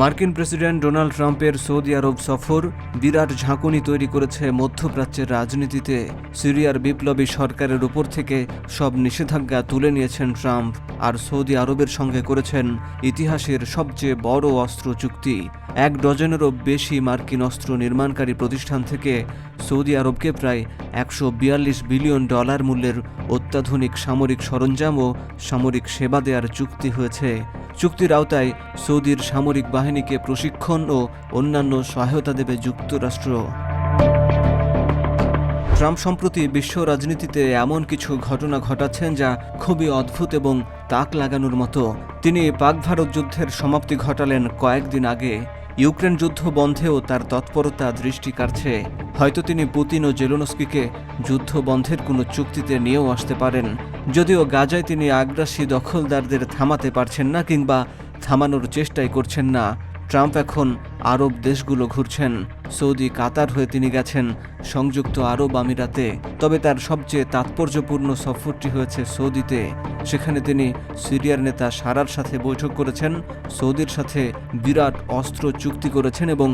মার্কিন president Donald ট্রাম্পের Saudi আরব সফর বিরাট ঝাঁকুনি তৈরি করেছে মধ্যপ্রাচ্যের রাজনীতিতে। সিরিয়ার বিপ্লবী সরকারের উপর থেকে সব নিষেধাজ্ঞা তুলে নিয়েছেন ট্রাম্প, আর সৌদি আরবের সঙ্গে করেছেন ইতিহাসের সবচেয়ে বড় অস্ত্র চুক্তি। এক ডজনেরও বেশি মার্কিন অস্ত্র নির্মাণকারী প্রতিষ্ঠান থেকে সৌদি আরবকে প্রায় একশো বিয়াল্লিশ বিলিয়ন ডলার মূল্যের অত্যাধুনিক সামরিক সরঞ্জাম ও সামরিক সেবা দেওয়ার চুক্তি হয়েছে। চুক্তির আওতায় সৌদির সামরিক বাহিনীকে প্রশিক্ষণ ও অন্যান্য সহায়তা দেবে যুক্তরাষ্ট্র। ট্রাম্প সম্প্রতি বিশ্ব রাজনীতিতে এমন কিছু ঘটনা ঘটাচ্ছেন যা খুবই অদ্ভুত এবং তাক লাগানোর মতো। তিনি পাক ভারত যুদ্ধের সমাপ্তি ঘটালেন কয়েকদিন আগে। ইউক্রেন যুদ্ধ বন্ধেও তার তৎপরতা দৃষ্টি কাড়ছে। হয়তো তিনি পুতিন ও জেলোনস্কিকে যুদ্ধ বন্ধের কোনো চুক্তিতে নিয়েও আসতে পারেন। যদিও গাজায় তিনি আগ্রাসী দখলদারদের থামাতে পারছেন না কিংবা থামানোর চেষ্টাই করছেন না, ট্রাম্প এখন আরব দেশগুলো ঘুরছেন। সৌদি, কাতার হয়ে তিনি গেছেন সংযুক্ত আরব আমিরাতে। তবে তার সবচেয়ে তাৎপর্যপূর্ণ সফরটি হয়েছে সৌদিতে। সেখানে তিনি সিরিয়ার নেতা সারার সাথে বৈঠক করেছেন, সৌদির সাথে বিরাট অস্ত্র চুক্তি করেছেন এবং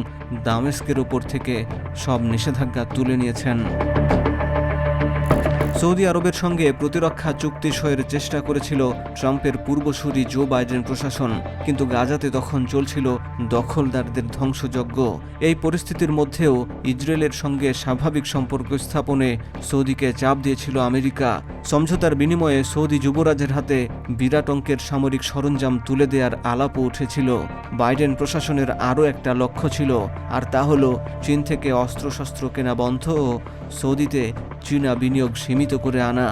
দামেস্কের ওপর থেকে সব নিষেধাজ্ঞা তুলে নিয়েছেন। সৌদি আরবের সঙ্গে প্রতিরক্ষা চুক্তি সয়ের চেষ্টা করেছিল ট্রাম্পের পূর্বসূরি জো বাইডেন প্রশাসন, কিন্তু গাজাতে তখন চলছিল দখলদারদের ধ্বংসযজ্ঞ। এই পরিস্থিতির মধ্যেও ইসরায়েলের সঙ্গে স্বাভাবিক সম্পর্ক স্থাপনে সৌদিকে চাপ দিয়েছিল আমেরিকা। সমঝোতার বিনিময়ে সৌদি যুবরাজের হাতে বিরাট অঙ্কের সামরিক সরঞ্জাম তুলে দেওয়ার আলাপও উঠেছিল। বাইডেন প্রশাসনের আরও একটা লক্ষ্য ছিল, আর তা হল, চীন থেকে অস্ত্রশস্ত্র কেনা বন্ধ ও সৌদিতে চীনা বিনিয়োগ সীমিত করে আনা।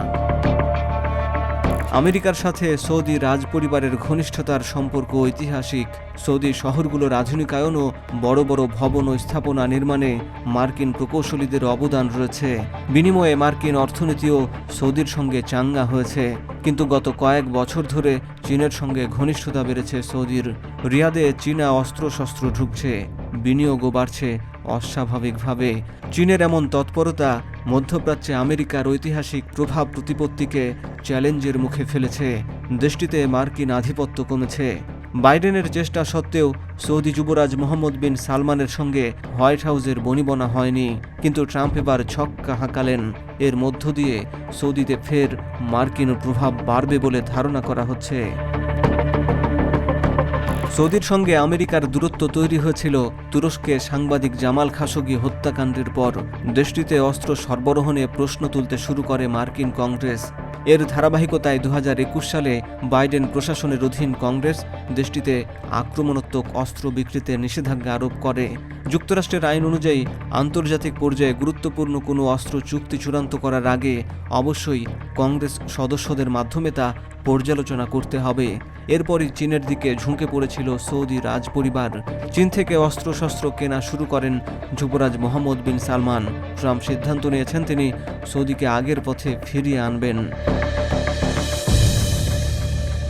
আমেরিকার সাথে সৌদি রাজ পরিবারের ঘনিষ্ঠতার সম্পর্ক ঐতিহাসিক। সৌদি শহরগুলোর আধুনিকায়ন ও বড় বড় ভবন ও স্থাপনা নির্মাণে মার্কিন প্রকৌশলীদের অবদান রয়েছে। বিনিময়ে মার্কিন অর্থনীতিও সৌদির সঙ্গে চাঙ্গা হয়েছে। কিন্তু গত কয়েক বছর ধরে চীনের সঙ্গে ঘনিষ্ঠতা বেড়েছে সৌদির। রিয়াদে চীনা অস্ত্রশস্ত্র ঢুকছে। বিনিয়োগও বাড়ছে অস্বাভাবিকভাবে। চীনের এমন তৎপরতা মধ্যপ্রাচ্যে আমেরিকার ঐতিহাসিক প্রভাব প্রতিপত্তিকে চ্যালেঞ্জের মুখে ফেলেছে। দেশটিতে মার্কিন আধিপত্য কমেছে। বাইডেনের চেষ্টা সত্ত্বেও সৌদি যুবরাজ মোহাম্মদ বিন সালমানের সঙ্গে হোয়াইট হাউসের বনিবনা হয়নি। কিন্তু ট্রাম্প এবার ছক্কা হাঁকালেন। এর মধ্য দিয়ে সৌদিতে ফের মার্কিন প্রভাব বাড়বে বলে ধারণা করা হচ্ছে। সৌদির সঙ্গে আমেরিকার দূরত্ব তৈরি হয়েছিল। তুরস্কে সাংবাদিক জামাল খাশোগি হত্যাকাণ্ডের পর দেশটিতে অস্ত্র সরবরাহ নিয়ে প্রশ্ন তুলতে শুরু করে মার্কিন কংগ্রেস। এর ধারাবাহিকতায় দু হাজার একুশ সালে বাইডেন প্রশাসনের অধীন কংগ্রেস দেশটিতে আক্রমণাত্মক অস্ত্র বিক্রিতে নিষেধাজ্ঞা আরোপ করে। যুক্তরাষ্ট্রের আইন অনুযায়ী আন্তর্জাতিক পর্যায়ে গুরুত্বপূর্ণ কোনো অস্ত্র চুক্তি চূড়ান্ত করার আগে অবশ্যই কংগ্রেস সদস্যদের মাধ্যমে তা পর্যালোচনা করতে হবে। এরপরই চীনের দিকে ঝুঁকে পড়েছিল সৌদি রাজ পরিবার চীন থেকে অস্ত্রশস্ত্র কেনা শুরু করেন যুবরাজ মোহাম্মদ বিন সালমান। ট্রাম্প সিদ্ধান্ত নিয়েছেন তিনি সৌদিকে আগের পথে ফিরিয়ে আনবেন।